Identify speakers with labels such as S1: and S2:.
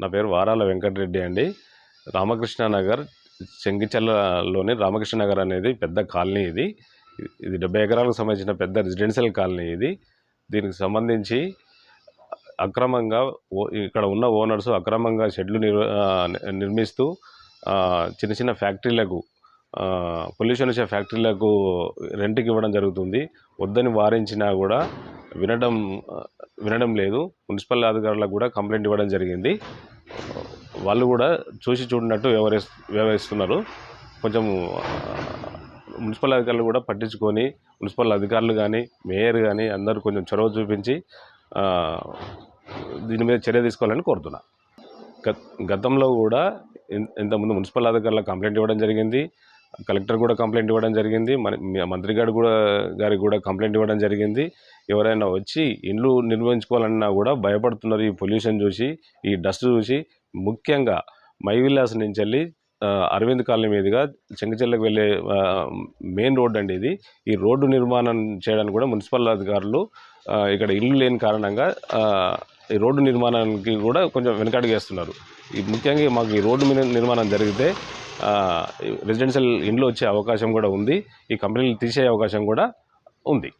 S1: నా పేరు వారాల వెంకటరెడ్డి అండి. రామకృష్ణ నగర్ చెంగిచెల్లలోని రామకృష్ణ నగర్ అనేది పెద్ద కాలనీ ఇది. ఇది డెబ్బై ఎకరాలకు సంబంధించిన పెద్ద రెసిడెన్షియల్ కాలనీ ఇది. దీనికి సంబంధించి అక్రమంగా ఓ ఇక్కడ ఉన్న ఓనర్స్ అక్రమంగా షెడ్లు నిర్ నిర్మిస్తూ చిన్న చిన్న ఫ్యాక్టరీలకు పొల్యూషన్ వచ్చే ఫ్యాక్టరీలకు రెంట్కి ఇవ్వడం జరుగుతుంది. వద్దని వారించినా కూడా వినడం వినడం లేదు. మున్సిపల్ అధికారులకు కూడా కంప్లైంట్ ఇవ్వడం జరిగింది. వాళ్ళు కూడా చూసి చూడనట్టు వ్యవహరి వ్యవహరిస్తున్నారు. కొంచెం మున్సిపల్ అధికారులు కూడా పట్టించుకొని మున్సిపల్ అధికారులు కానీ మేయర్ కానీ అందరూ కొంచెం చొరవ చూపించి దీని మీద చర్య తీసుకోవాలని కోరుతున్నా. గత- గతంలో కూడా ఇంతకుముందు మున్సిపల్ అధికారులకు కంప్లైంట్ ఇవ్వడం జరిగింది. కలెక్టర్ కూడా కంప్లైంట్ ఇవ్వడం జరిగింది. మన మంత్రి గారు కూడా గారికి కూడా కంప్లైంట్ ఇవ్వడం జరిగింది. ఎవరైనా వచ్చి ఇండ్లు నిర్మించుకోవాలన్నా కూడా భయపడుతున్నారు ఈ పొల్యూషన్ చూసి ఈ డస్ట్ చూసి. ముఖ్యంగా మైవిల్లాస్ నుంచి వెళ్ళి అరవింద్ కాలనీ మీదుగా చెంగచెల్లకు వెళ్ళే మెయిన్ రోడ్ అండి ఇది. ఈ రోడ్డు నిర్మాణం చేయడానికి కూడా మున్సిపల్ అధికారులు ఇక్కడ ఇల్లు లేని కారణంగా ఈ రోడ్డు నిర్మాణానికి కూడా కొంచెం వెనకడుగేస్తున్నారు ఈ ముఖ్యంగా మాకు ఈ రోడ్డు మీద నిర్మాణం జరిగితే రెసిడెన్షియల్ ఇండ్లు వచ్చే అవకాశం కూడా ఉంది. ఈ కంపెనీలు తీసే అవకాశం కూడా ఉంది.